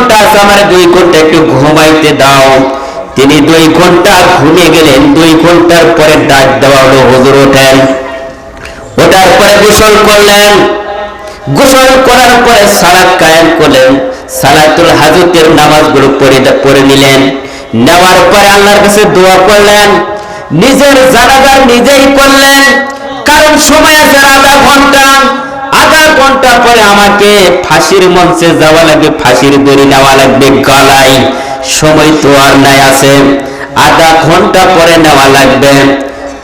ঘণ্টা আছে আমার দুই ঘণ্টা, একটু ঘুমাইতে দাও। তিনি দুই ঘণ্টা ঘুমিয়ে গেলেন, দুই ঘণ্টার পরে ডাক দেওয়া হলো, হুজুর ওঠেন ওঠার পরে গোসল করলেন। গোসল করার পরে সালাত কায়েম করলেন, সালাতুল হাজতের নামাজগুলো পড়ে পড়ে নিলেন। নেওয়ার পরে আল্লাহর কাছে দোয়া করলেন, নিজের জানাজার নিজেই করলেন, কারণ সময় আছে আধা ঘণ্টা ঘণ্টা পরে আমাকে ফাঁসির মঞ্চে যাওয়া লাগবে ফাঁসির দড়ি নেওয়া লাগবে, গলায়। সময় তো আর নাই আছে, আধা ঘণ্টা পরে নেওয়া লাগবে।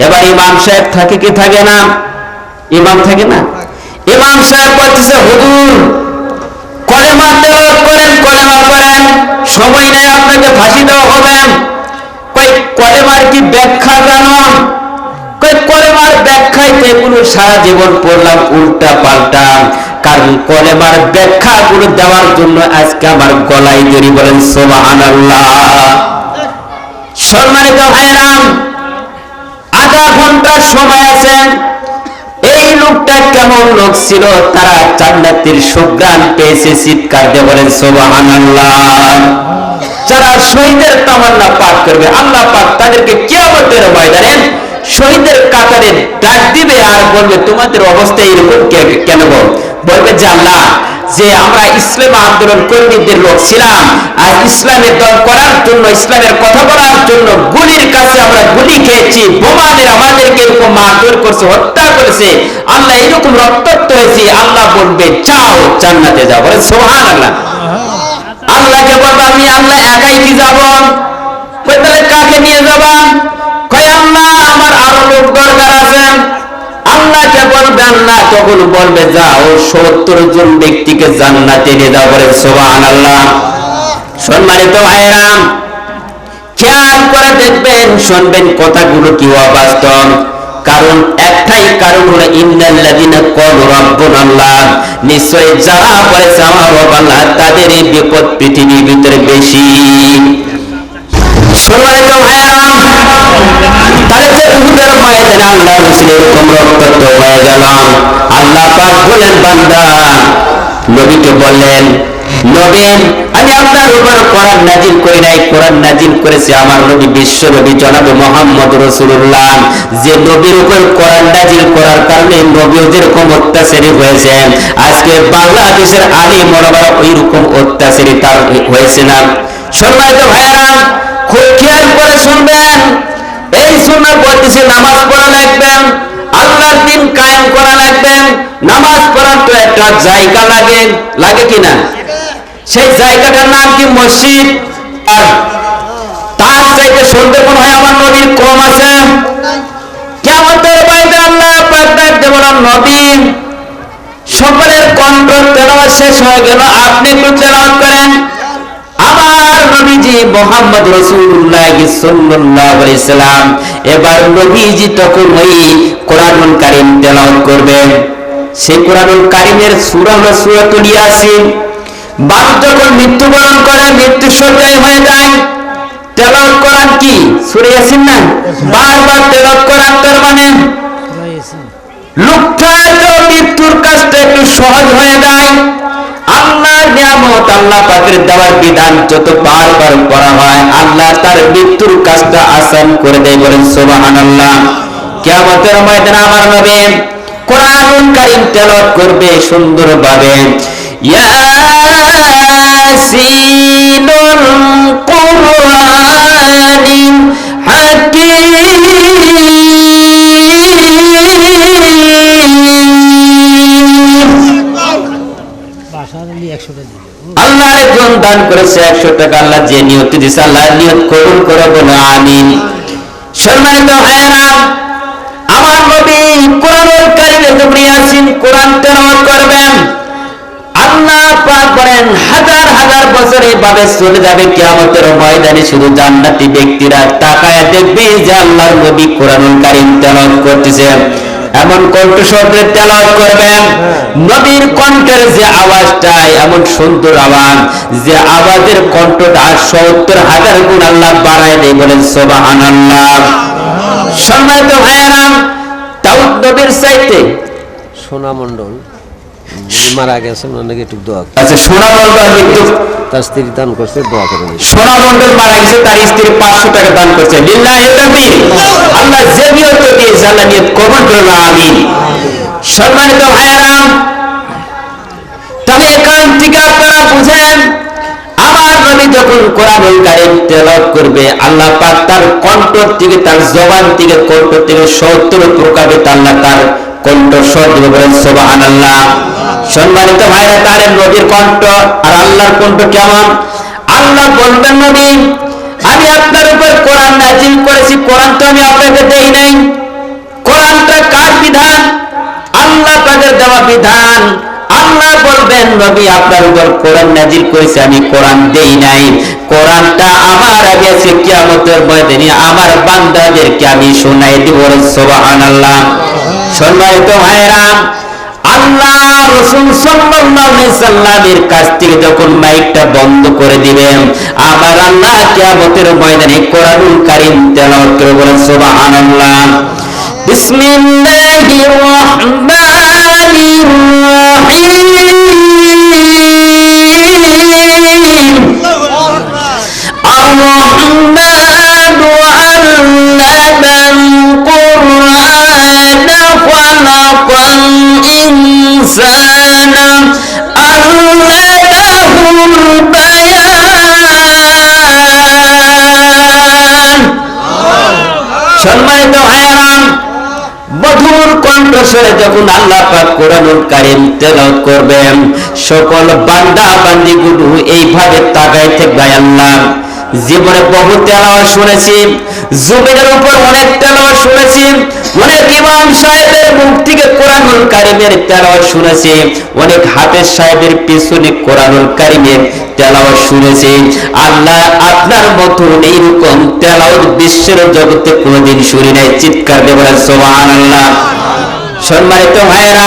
এবার ইমাম সাহেব থাকে কি থাকে না? ইমাম থাকে না? ইমাম সাহেব বলতেছে, হুজুর, কলেমা তেলাওয়াত করেন, কলেমা করেন সময় নেই, আপনাকে ফাঁসি দেওয়া হবে। কই, কলেমার কি ব্যাখ্যা জানো? কলেমার ব্যাখ্যায় তো এগুলো সারা জীবন পড়লাম, উল্টা পাল্টা। কারণ কলেমারগুলো দেওয়ার জন্য আজকে আমার গলায় জড়ি বলেন সম্মানিত আধা ঘণ্টার সময় আছে। এই লোকটা কেমন লোক ছিল? তারা জান্নাতের সুগ্রাণ পেয়েছে, চিৎকার দিয়ে বলেন যারা শহীদের তামান্না পাঠ করবে, আল্লাহ পাক তাদেরকে কিয়ামতের শহীদের কাতারে ডাক দিবে আর বলবে, তোমাদের অবস্থা এরকম কেন বলবে, যে আল্লাহ, যে আমরা ইসলাম আন্দোলন কর্মীদের লোক ছিলাম আর ইসলামের দল করার জন্য, ইসলামের কথা বলার জন্য গুলির কাছে আমরা গুলি খেয়েছি, বোমাদের আমাদেরকে এরকম মারধর করছে, হত্যা করেছে আল্লাহ এরকম রক্তাক্ত হয়েছে, আল্লাহ বলবে যাও জান্নাতে যাও। বলে সোহান আল্লাহ আল্লাহকে বলব, আমি আল্লাহ একাই কি যাব? তাহলে কাকে নিয়ে যাবা? লোক দরকার আছে? আল্লাহকে বলবে আল্লাহ তখন বলবে যাও সত্তর জন ব্যক্তিকে জান্নাতে নিয়ে যাও বলে সোহান আল্লাহ সম্মানিত ভাইরাম খেয়াল করে দেখবেন, শুনবেন কথাগুলো কি অবাস্তব। কারণ একটাই কারণ হলো, ইন্নাল্লাযিনা ক্বালু রাব্বুনাল্লাহ। নিশ্চয় যারা বলেছে, আমার রব আল্লাহ তাদের বিপদ পৃথিবীর ভিতরে বেশি। সম্মানিত ভাইরাম তাহলে যে উহুদের ময়দানে আল্লাহ রাসূল এরকম হয়ে গেলাম। আল্লাহ পাক বলেন, বান্দা, নবীকে বললেন, নবী, আমি আপনার উপর কোরআন নাজিল করি নাই। কোরআন নাজিল করেছে আমার নবী, বিশ্ব নবী, জনাবে মোহাম্মদ রসুল্লাহ যে নবীর উপর কোরআন নাজিল করার কারণে নবীও যেরকম অত্যাচারী হয়েছে আজকে বাংলাদেশের আলী মনোবরা ওই রকম অত্যাচারী তার হয়েছে না। সম্মানিত ভাইয়ারা, খুব খেয়াল করে শুনবেন এই সুন্নাহ বলতেছে, নামাজ পড়া লাগবেন, আল্লাহর দিন কায়েম করা লাগবেন, নামাজ পড়ার তো একটা জায়গা লাগে লাগে কিনা সেই জায়গাটার নাম কি মসজিদ? আর তার চাইতে সুন্দর মনে হয় আমার নবীর কম আছে? কেমতের বাইরে আল্লাহ পাক ডাক দেব না নবী, সকলের কণ্ঠ তেলাওয়াত শেষ হয়ে গেল, আপনি একটু তেলাওয়াত করেন। আমার নবীজি মোহাম্মদ রসুল্লাহ সাল্লাল্লাহু আলাইহি সাল্লাম এবার নবীজি তখন ওই কোরআনুল কারীম তেলাওয়াত করবেন। সেই কোরআনুল কারীমের সূরা হলো সূরাতুল ইয়াসিন। বাপ যখন মৃত্যুবরণ করে মৃত্যু সজ্জায় হয়ে যায় তেলাওয়াত কোরআন কি? সূরা ইয়াসিন না? বারবার তেলাওয়াত কোরআন তার মানে? লোকটা তো মৃত্যুর কাজটা একটু সহজ হয়ে যায়। যত বারবার করা হয়, আল্লাহ তার মৃত্যুর কাজটা করে দেয় বলেন আমার নবী কোরআনুল কারীম করবে সুন্দরভাবে। ইয়াসিনুল দান করেছে একশো টাকা আল্লাহ যে নিয়ত দিয়েছে আল্লাহ নিয়ত কবুল করে বলো, আমিন। সম্মানিত ভাইয়েরা, আমার নবী কোরআনুল কারীমে যখন ইয়াসিন কোরআন তেলাওয়াত করবেন। আল্লাহ পাক হাজার হাজার বছর এইভাবে চলে যাবে কিয়ামতের ময়দানে শুধু জান্নাতি ব্যক্তিরা তাকায় দেখবে যে আল্লাহর নবী কোরআনুল কারীম তেলাওয়াত এমন কণ্ঠস্বরে তেলাওয়াত করবেন। নবীর কণ্ঠের যে আওয়াজটা এমন সুন্দর আওয়াজ যে আওয়াজের কণ্ঠটা সত্তর হাজার গুণ আল্লাহ বাড়ায় নেই বলেন সোবাহান আল্লাহ সম্মানিত ভাইয়েরা তাও নবীর চাইতে সোনা যিনি মারা গেছেন অনেকে একটু দোয়া আচ্ছা সোনা মন্ডল মৃত্যু তার স্ত্রী দান করছে দোয়া করে দিন সোনা মন্ডল মারা গেছে তার স্ত্রী পাঁচশো টাকা দান করছে। লিল্লাহি তাকবীর। আল্লাহ যে নিয়ত দিয়েছে আল্লাহ নিয়ত কবুল করল আমিন। সম্মানিত ভাইয়েরাম তবে এখান থেকে আপনারা বুঝেন আমার নবী যখন কোরআনুল কারীম তেলাওয়াত করবে আল্লাহ পাক তার কণ্ঠ থেকে তার জবান থেকে কণ্ঠ থেকে সত্তর প্রকারে আল্লাহ তার কণ্ঠ স্বর দিবে বলেন সুবহানাল্লাহ। সম্মানিত ভাইরা তার নবীর কণ্ঠ আর আল্লাহর কণ্ঠ কেমন? আল্লাহ বলবেন নবী, আমি আপনার উপর কোরআন নাজিল করেছি কোরআন তো আমি আপনাকে দেই নাই। কোরআনটা কার বিধান? আল্লাহ তাদের দেওয়া বিধান। আল্লাহ বলবেন, নবী, আপনার উপর কোরআন নাজিল করেছে, আমি কোরআন দেই নাই। কোরআনটা আমার আগে আছে, কিয়ামতের ময়দানে আমার বান্দাদেরকে আমি শোনাই দিব, সুবহানাল্লাহ। সম্মানিত ভাইরা আল্লাহ রসুল সাল্লামের কাছ থেকে যখন মাইকটা বন্ধ করে দিবেন, আবার আল্লাহ কিয়ামতের ময়দানে কোরআনুল কারীম তেলাওয়াত করে বলেন, সুবহানাল্লাহ। বিসমিল্লাহির রহমানির সম্মানিত ভাইয়ারাম মধুর কণ্ঠস্বরে যখন আল্লাহ পাক কোরআনুল কারীম তেলাওয়াত করবেন, সকল বান্দা বান্দিগুলো এইভাবে তাকাই থাকবে, আল্লাহ জীবনে বহু তেলাওয়াত শুনেছি, জমিনের উপর অনেক তেলাওয়াত শুনেছি, অনেক ইমাম সাহেবের মুখ থেকে কোরআনুল কারীমের তেলাওয়াত শুনেছি, অনেক হাফেজ সাহেবের পিছনে কোরআনুল কারীমের তেলাওয়াত শুনেছি। আল্লাহ আপনার মতন এইরকম তেলাওয়াত বিশ্বের জগতে কোনোদিন শুনি নাই, চিৎকার দিয়ে বলেন, সুবহানাল্লাহ। সম্মানিত ভাইরা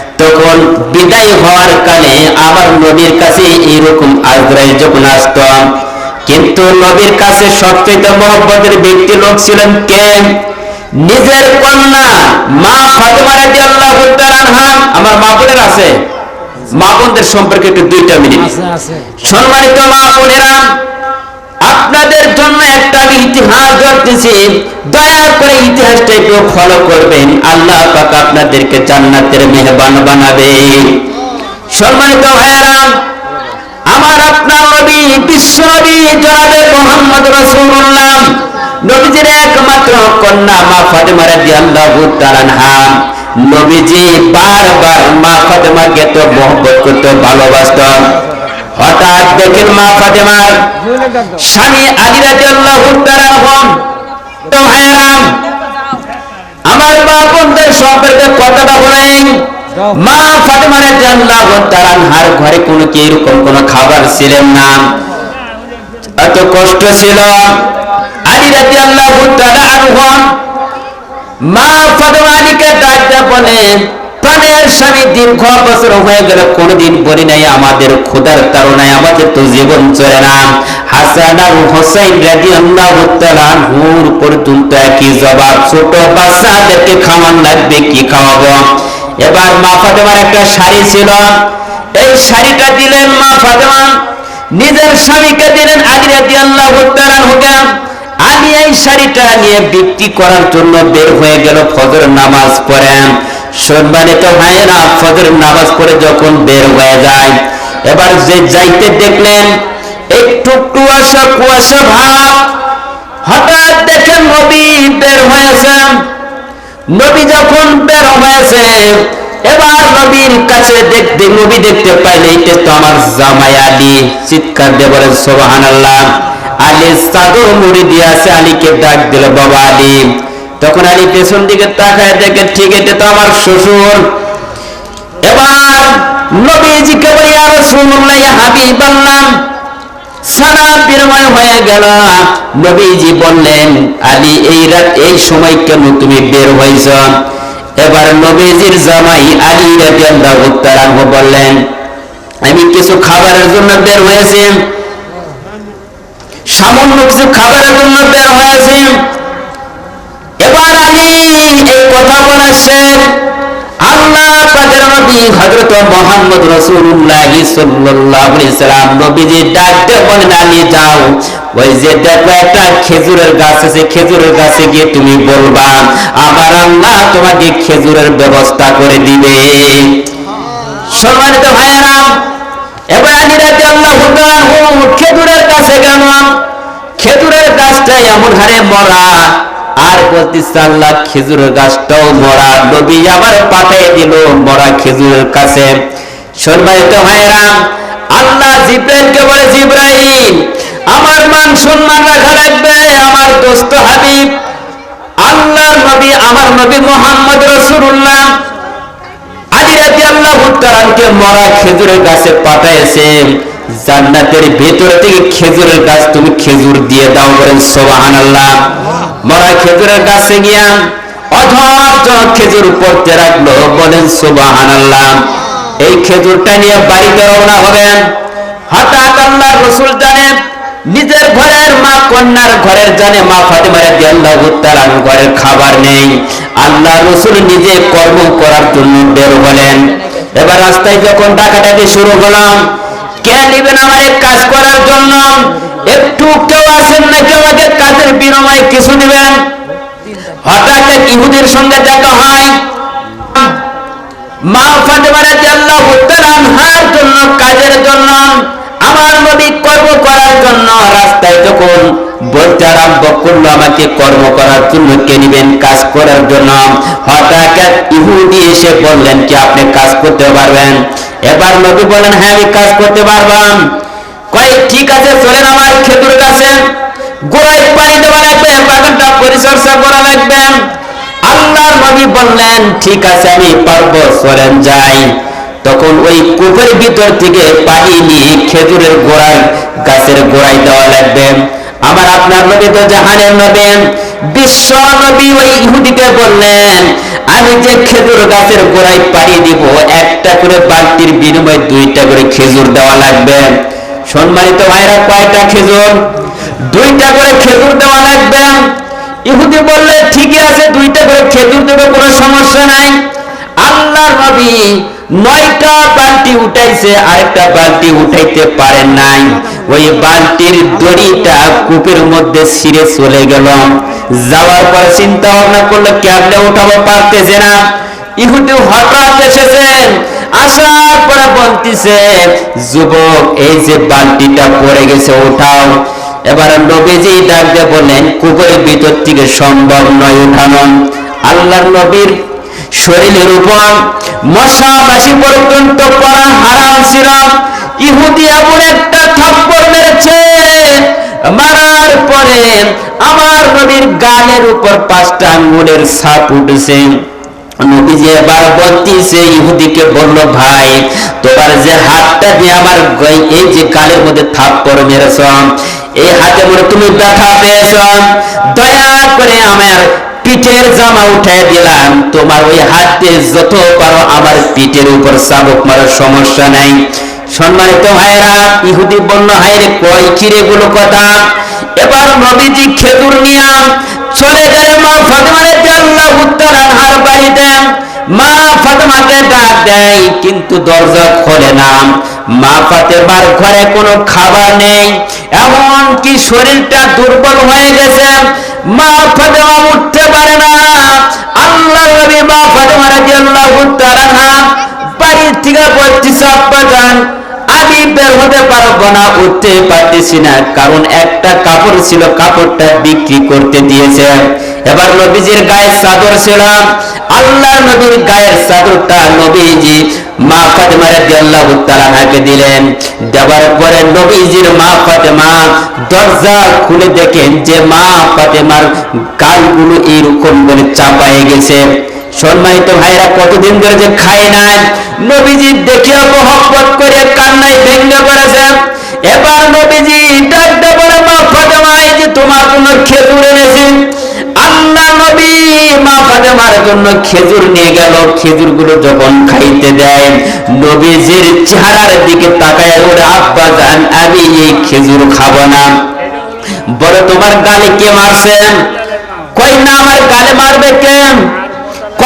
তখন বিদায় হওয়ার কালে আমার নবীর কাছে এরকম আজরাইল যখন আসত কিন্তু নবীর কাছে সবচেয়ে মহব্বতের ব্যক্তি লোক ছিলেন কে? নিজের কন্যা মা ফাতেমা রাদিয়াল্লাহু তাআলা আমার মা বোনের আছে? মা বোনদের সম্পর্কে একটু দুইটা মিনিট। সম্মানিত মা বোনেরা আপনাদের জন্য একটা আমি ইতিহাস ধরতেছি। দয়া করে ইতিহাসটা একটু ফলো করবেন। আল্লাহ পাক আপনাদেরকে জান্নাতের মেহবান বানাবে। সম্মানিত ভাইয়েরা, আমার আপনার নবী, বিশ্ব নবী, জনাবে মোহাম্মদ রাসূলুল্লাহ, নবীজির একমাত্র কন্যা মা ফাতেমা রাদিয়াল্লাহু তাআলা আনহা। নবীজি বারবার মা ফাতেমাকে তো মহব্বত করতে ভালোবাসতেন হঠাৎ দেখেন মা ফাতেমার স্বামী আলী রাদিয়াল্লাহু তাআলা হন। তো ভাইরা আমার মা বোনদের সম্পর্কে কথাটা বলেন। মা ফাতেমা রাদিয়াল্লাহু তাআলা আনহার ঘরে কোনো কি এরকম কোনো খাবার ছিলেন না? এত কষ্ট ছিল। আলী রাদিয়াল্লাহু তাআলা আনহু মা ফাতেমা আলীকে ডাকতে বলে প্রাণের স্বামী দীর্ঘ বছর হয়ে গেল কোনদিন বলি নাই, আমাদের ক্ষুধার তাড়নায় আমাদের তো জীবন চলে না। হাসান আর হোসাইন রাদিয়াল্লাহু তাআলা আনহুর পর্যন্ত জবাব, ছোট বাচ্চাদেরকে খাওয়ান লাগবে, কি খাওয়াবো? এবার মা ফাতেমার একটা শাড়ি ছিল। এই শাড়িটা দিলেন মা ফাতেমা। নিজের স্বামীকে দিলেন আলী রাদিয়াল্লাহু তাআলা আনহুকে। আমি এই শাড়িটা নিয়ে বিক্রি করার জন্য বের হয়ে গেল, ফজর নামাজ পড়ে। সম্মানিত ভাইয়েরা ফজর নামাজ পড়ে যখন বের হয়ে যায়। এবার যে যাইতে দেখলেন, একটু কুয়াশা কুয়াশা ভাব। হঠাৎ দেখেন নবী বের হয়েছেন। নবী যখন বের হয়েছে, এবার নবীর কাছে দেখতে, নবী দেখতে পাইলে, এটা তো আমার জামাই আলী। চিৎকার দিয়ে বলেন সোবাহান আল্লাহ আলী চাদর মুড়ি দিয়ে আছে, আলীকে ডাক দিল, বাবা আলী। তখন আলী পেছন দিকে তাকায় দেখে, ঠিক এটা তো আমার শ্বশুর। এবার নবীজিকে বলি, আর সালাম বিনিময় হয়ে গেল। নবীজি বললেন, আলী, এই রাত, এই সময় কেন তুমি বের হয়েছ? এবার নবীজির জামাই আলী বললেন, আমি কিছু খাবারের জন্য বের হয়েছি। সামান্য কিছু খাবারের জন্য বের হয়েছি। এবার আলী এই কথা বলা শেষ আল্লাহ পাকের নবী হযরত মুহাম্মদ রাসূলুল্লাহ সাল্লাল্লাহু নবীজি ডাকতে যাও। ওই যে দেখো একটা খেজুরের গাছ আছে, খেজুরের গাছে গিয়ে তুমি বলবা, আমার আল্লাহ তোমাকে খেজুরের ব্যবস্থা করে দিবে। সম্মানিত ভাইয়েরা, এবার আলী রাদিয়াল্লাহু তাআলা খেজুরের কাছে গেল খেজুরের গাছটা এমন হারে মরা আর বলতেছে আল্লাহ, খেজুরের গাছটাও মরা। নবী আবার পাঠিয়ে দিল মরা খেজুরের কাছে। সম্মানিত ভাইয়েরা আল্লাহ জিব্রাইলকে বলে, জিব্রাইল, আমার মান সম্মান রাখা লাগবে, আমার দোস্ত হাবিব। আল্লাহর নবী, আমার নবী মোহাম্মদ রাসূলুল্লাহ। আলী রাদিয়াল্লাহু তাআলাকে মরা খেজুরের গাছে পাঠাইছে। জান্নাতের ভেতর থেকে খেজুরের গাছ তুমি খেজুর দিয়ে দাও বলেন, সুবহানাল্লাহ। মরা খেজুরের গাছে গিয়া অধৈর্য খেজুর পড়তে রাখল। বলেন, সুবহানাল্লাহ। এই খেজুরটা নিয়ে বাড়িতে রওনা হবেন। হঠাৎ আল্লাহ রসুল জানেন নিজের ঘরের মা, কন্যার ঘরের জানে, মা ফাতেমা রাদিয়াল্লাহু ঘরের খাবার নেই। আল্লাহ রসুল নিজে কর্ম করার জন্য বের হলেন। এবার রাস্তায় যখন ডাকাডাকি শুরু হলাম কে নেবেন আমার কাজ করার জন্য? একটু কেউ আছেন না, কেউ আমাকে কাজের বিনিময়ে কিছু হঠাৎ এক সঙ্গে দেখা হয়। রাস্তায় যখন কর্ম করার জন্য কে কাজ করার জন্য। হঠাৎ ইহুদি এসে বললেন, কি আপনি কাজ করতে পারবেন? এবার নবী বললেন হ্যাঁ আমি কাজ করতে পারবাম কয়, ঠিক আছে, চলেন আমার খেতুর কাছে। গোড়ায় পানি দেওয়া লাগবে, বাগানটা পরিচর্যা করা লাগবে। আল্লাহর নবী বললেন, ঠিক আছে, আমি পারব, চলেন যাই। তখন ওই কূপের ভিতর থেকে পানি নিয়ে খেজুরের গোড়ায়, গাছের গোড়ায় দেওয়া লাগবে। আমার আপনার নবী তো জাহানের নবী। বিশ্ব নবী ওই ইহুদিকে বললেন, আমি যে খেজুর গাছের গোড়ায় পানি দিব, একটা করে বালতির বিনিময়ে দুইটা করে খেজুর দেওয়া লাগবে। সম্মানিত ভাইরা, কয়টা খেজুর? দুইটা করে খেজুর দেওয়া লাগবে। ইহুদি বললে, ঠিকই আছে, দুইটা করে খেজুর দেবে, কোনো সমস্যা নাই। আল্লাহর নবী নয়টা বালতি উঠাইছে, আরেকটা বালতি উঠাইতে পারেন নাই। ওই বালতির দড়িটা কূপের মধ্যে ছিঁড়ে চলে গেল। যাওয়ার পর চিন্তা ভাবনা করল, কেমনে উঠাবো? পারতেছে না। ইহুদি হঠাৎ এসেছেন আসার পরে বলতেছে, যুবক, এই যে বালতিটা পড়ে গেছে, ওঠাও। এবার নবীজি ডাক দিয়ে বললেন, কুকুরের ভিতর থেকে সম্ভব নয় উঠানো। আল্লাহর নবীর শরীরের উপর মশা মাসি পর্যন্ত পড়া হারাম ছিল। ইহুদি এমন একটা থাপ্পড় মেরেছে, মারার পরে আমার নবীর গালের উপর পাঁচটা আঙ্গুলের ছাপ উঠেছে। তোমার পিঠের জামা দিলাম। তোমার ওই হাত যত পারো আমার পিঠের উপর চাবুক মারার সমস্যা নাই। সম্মানিত ভাইরা ইহুদি বন্য হাইরে কয় কথা? এবার নবীজি খেজুর নিয়া চলে গেলে মা ফাতেমা রাদিয়াল্লাহু তাআলা আনহার বাড়িতে মা ফাতেমাকে ডাক দেয়, কিন্তু দরজা খোলে না। মা ফাতেমার ঘরে কোনো খাবার নেই এমন কি শরীরটা দুর্বল হয়ে গেছে। মা ফাতেমা উঠতে পারে না। আল্লাহ নবী মা ফাতেমা রাদিয়াল্লাহু তাআলা বাড়ির থেকে বলতেছে আব্বা যান আমি বের হতে পারব না উঠতে পারতেছি না, কারণ একটা কাপড় ছিল, কাপড়টা বিক্রি করতে দিয়েছে। এবার নবীজির গায়ের চাদর ছিল আল্লাহ নবীর গায়ের চাদরটা নবীজি মা ফাতেমা রাদিয়াল্লাহু তাআলাকে দিলেন। দেওয়ার পরে নবীজির মা ফাতেমা দরজা খুলে দেখেন যে মা ফাতেমার গালগুলো এরকম করে চাপায়ে গেছে। সম্মানিত ভাইরা কতদিন ধরে যে খায় নাই, নবীজি দেখে মহব্বত করে কান্নায় ভেঙে পড়েছেন এবার নবীজি ডাকতে বলে, মা ফাতেমা, এই যে তোমার জন্য খেজুর এনেছি। আল্লাহ নবী মা ফাতেমার জন্য খেজুর নিয়ে গেল। খেজুরগুলো যখন খাইতে দেয়, নবীজির চেহারার দিকে তাকায় ওরে আব্বা জান, আমি এই খেজুর খাব না। বলে, তোমার গালে কে মারছেন কই না, আমার গালে মারবে কেন?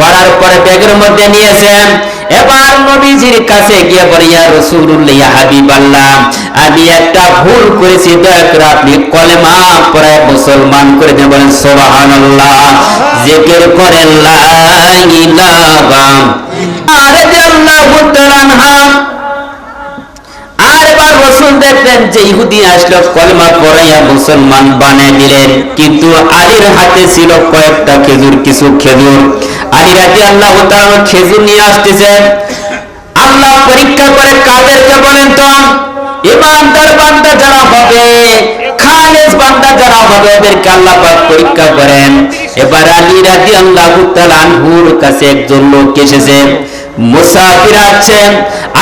করার পরে ব্যাগের মধ্যে নিয়েছেন, এবার নবীজির কাছে গিয়ে বলে, ইয়া রাসূলুল্লাহ, ইয়া হাবিবাল্লাহ, আমি একটা ভুল করেছি, দয়া করে আপনি কলেমা পড়ে মুসলমান করে দেন। বলেন, সুবহানাল্লাহ, জিকির করেন লা ইলাহা আরে যে আল্লাহু তাআলা আর এবার রসুল দেখলেন যে ইহুদি আসলো, কলমা পড়াইয়া মুসলমান বানিয়ে দিলেন। কিন্তু আলীর হাতে ছিল কয়েকটা খেজুর, কিছু খেজুর। আলী আল্লাহ খেজুর নিয়ে আসতেছেন আল্লাহ পরীক্ষা করে কাদেরকে বলেন তো ইমানদার বান্দা যারা হবে খালেস বান্দা যারা হবে, ওদেরকে আল্লাহ পরীক্ষা করেন। এবার আলী রাজি আল্লাহ আনহুর কাছে একজন লোক এসেছে। মুসাফির আছেন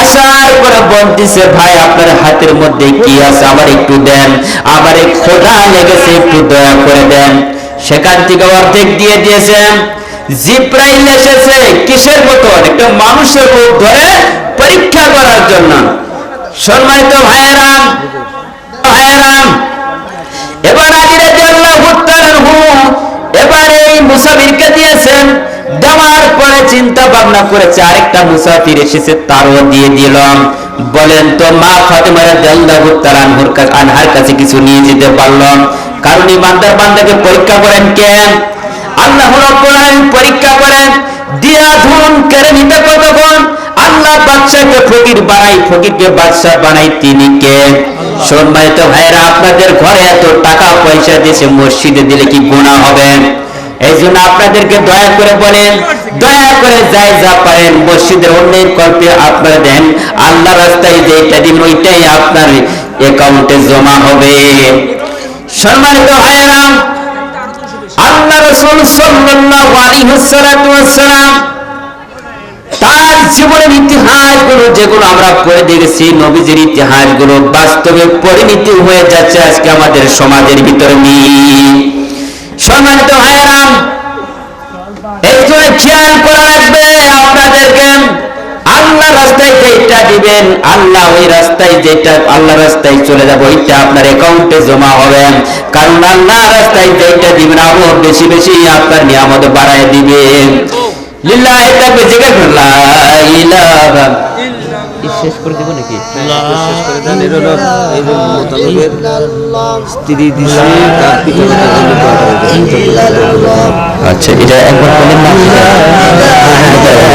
আসার পরে বলতেছে, ভাই, আপনার হাতের মধ্যে কি আছে? আবার একটু দেন, আবার খোদা লেগেছে, একটু দয়া করে দেন। সেখান থেকে অর্ধেক দিয়ে দিয়েছেন। জিব্রাইল এসেছে কিসের মতো একটা মানুষের রূপ ধরে পরীক্ষা করার জন্য। সম্মানিত ভাইয়েরাম ভাইয়েরাম, এবার আলী রাদিয়াল্লাহু তাআলা আনহু এবার এই মুসাফিরকে দিয়েছেন। দেওয়ার পরে চিন্তা ভাবনা করেছে, আরেকটা মুসাফির এসেছে, তারও দিয়ে দিলাম। বলেন তো, মা ফাতেমা রাদিয়াল্লাহু তাআলা আনহার কাছে কিছু নিয়ে যেতে পারলাম। কারণ ইমানদার বান্দাকে পরীক্ষা করেন কেন? আল্লাহ রাব্বুল আলামিন পরীক্ষা করেন দিয়া ধুন কেড়ে নিতে কতক্ষণ? আল্লাহ বাদশাকে ফকির বানাই ফকিরকে বাদশা বানাই তিনি কে? সম্মানিত ভাইরা আপনাদের ঘরে এত টাকা পয়সা দিয়েছে মসজিদে দিলে কি গুণা হবে? এই জন্য আপনাদেরকে দয়া করে বলেন দয়া করে যাই যা পারেন মসজিদের উন্নয়ন করতে আপনারা দেন। আল্লাহ রাস্তায় যেটা দিন ওইটাই আপনার অ্যাকাউন্টে জমা হবে। সম্মানিত ভাইরা আল্লাহ রসুল তার জীবনের যেগুলো আমরা পড়ে দেখেছি, নবীজির বাস্তবে পরিণতি হয়ে যাচ্ছে আজকে আমাদের সমাজের ভিতরে। সম্মানিত ভাইরাম এই জন্য খেয়াল করা লাগবে আপনাদেরকে আল্লাহ রাস্তায় যেটা দিবেন, আল্লাহ ওই রাস্তায় যেটা, আল্লাহ রাস্তায় চলে যাবে ওইটা আপনার অ্যাকাউন্টে জমা হবে। কারণ আল্লাহ রাস্তায় যেটা দিবেন আরও বেশি বেশি আপনার নিয়ামত বাড়ায় দিবেন। লিল্লাহি তাকবীর জিকির করুন লা ইলাহা শেষ করে দেব নাকি? শেষ করে দেন এর হলো এই যে স্ত্রী দিছে তার পিতা মাতার জন্য দোয়া করে দেন। আচ্ছা এটা একবার বলেন না।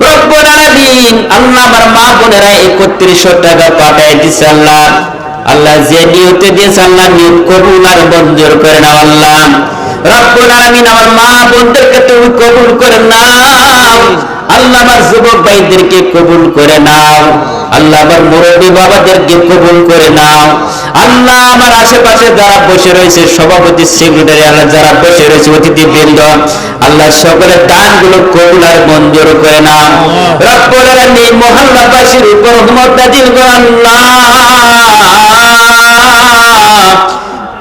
রব্বুল আলামিন আল্লাহ আমার মা বোনেরা একত্রিশশো টাকা পাঠায় দিছে আল্লাহ। আল্লাহ যে নিয়তে দিয়েছে আল্লাহ নিয়ত কবুল আর মঞ্জুর করে নাও আল্লাহ। রব্বুল আলামিন আমার মা বোনদেরকে তুমি কবুল করে নাও। আল্লাহ আমার যুবক ভাইদেরকে কবুল করে নাও। আল্লাহ আমার মুরব্বী বাবাদেরকে কবুল করে নাও। আল্লাহ আমার আশেপাশে যারা বসে রয়েছে, সভাপতি, সেক্রেটারি, আল্লাহ যারা বসে রয়েছে অতিথিবৃন্দ আল্লাহ সকলের দানগুলো কবুল আর মঞ্জুর করে নাও। রব্বুল আলামিন মহল্লাবাসীর উপর রহমত নাজিল করো, আল্লাহ।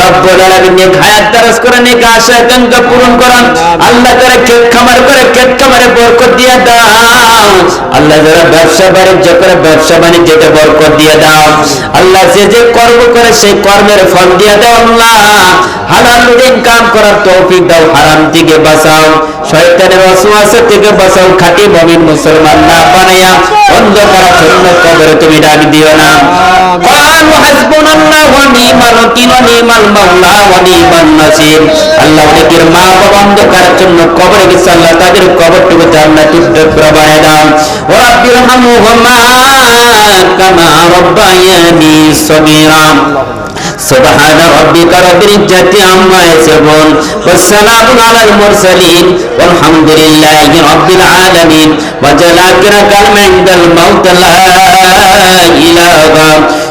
রব্বুল আলামিন নেক হায়াত দারাজ করে নেক আশা আকাঙ্ক্ষা পূরণ করেন। আল্লাহ করে ক্ষেত খামার করে ক্ষেত খামারে বরকত দিয়ে দাও। আল্লাহ যারা ব্যবসা বাণিজ্য করে ব্যবসা বাণিজ্যতে বরকত দিয়ে দাও। আল্লাহ যে যে কর্ম করে সেই কর্মের ফল দিয়ে দাও আল্লাহ। হালাল ইনকাম করার তৌফিক দাও হারাম থেকে বাঁচাও। শয়তানের ওয়াসওয়াসা থেকে বাঁচাও খাঁটি মুমিন মুসলমান না বানায়া অন্ধকার কবরে তুমি ডাক দিও না। قالوا حسبنا الله ونعم الوكيل ونعم المولى ونعم النصير আল্লাহ অনেকের মা বাবা অন্ধকারের জন্য কবরে গেছে আল্লাহ তাদের কবরটুকু জান্নাতুল ফিরদাউস বানায় দাও ওয়া রাব্বিরহামহুমা কামা রাব্বায়ানি সগীরা سبحان ربك رب العزة عما يصفون والسلام على المرسلين والحمد لله رب العالمين وجل آخر كلمة عند الموت لا إله